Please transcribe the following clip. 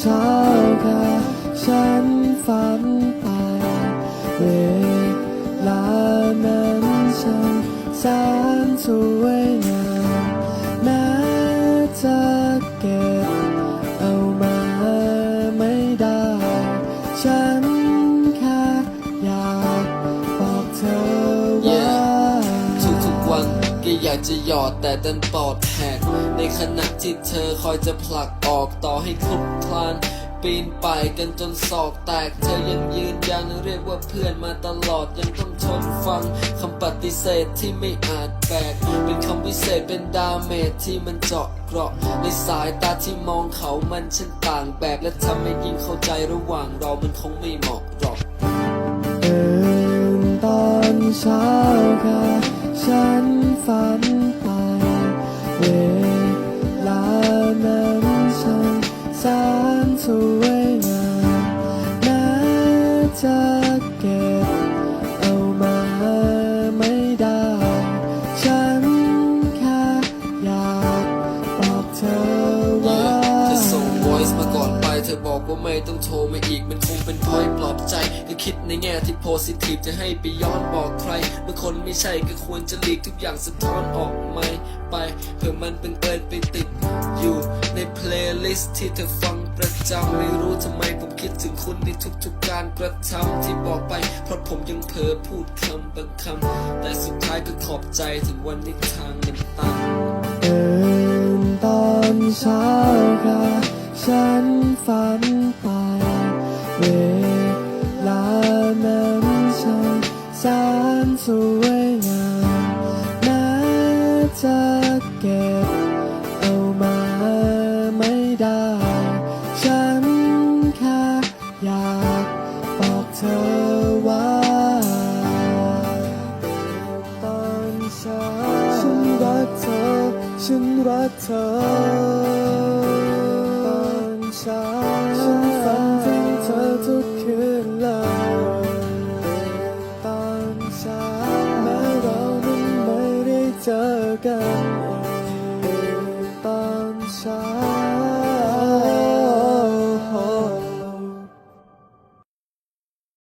เช้าค่ะฉันฝันไปเวลานั้นช่างแสนสวยงามแม้จะเก็บ ก็อยากจะหยอดแต่ดันปอดแหกในขณะที่เธอคอยจะผลักออกต่อให้คลุกคลานปีนป่ายกันจนศอกแตก เธอยังยืนยันเรียกว่าเพื่อนมาตลอดยังต้องทนฟังคำปฏิเสธที่ไม่อาจแบก เป็นคำวิเศษเป็นดาเมจที่มันเจาะเกราะ ในสายตาที่มองเขามันช่างต่างแบบและทำให้ยิ่งเข้าใจระหว่างเรามันคงไม่เหมาะหรอกตื่นตอนเช้าค่ะฉัน แสนสวยงามแม้จะเก็บเอามาไม่ได้ ฉันแค่อยากบอกเธอว่า เธอส่ง voice มาก่อนไป เธอบอกว่าไม่ต้องโทรมาอีก มันคงเป็นพอยปลอบใจก็คิดในแง่ที่ positive จะให้ไปย้อนบอกใครเมื่อคนไม่ใช่ก็ควรจะหลีกทุกอย่างสะท้อนออกไม่ไปเพื่อมันเป็นเอิญไปติด ยู่ใน playlist ที่เธอฟังประจำไม่รู้ทำไมผมคิดถึงคุณในทุกๆการกระทำที่บอกไป เพราะผมยังเผลอพูดคำบางคำแต่สุดท้ายก็ขอบใจถึงวันนี้ทางมันตันตื่นตอนเช้าค่ะฉันฝันไปเวลานั้นช่างแสนสวยงามแม้จะเก็บเอามา ได้ ฉันแค่อยากบอกเธอว่า ตอนเช้าฉันรักเธอ ฉันรักเธอ ตอนเช้าฉันฝันถึงเธอทุกคืนเลยตอนเช้าแม้เรานั้นไม่ได้เจอกัน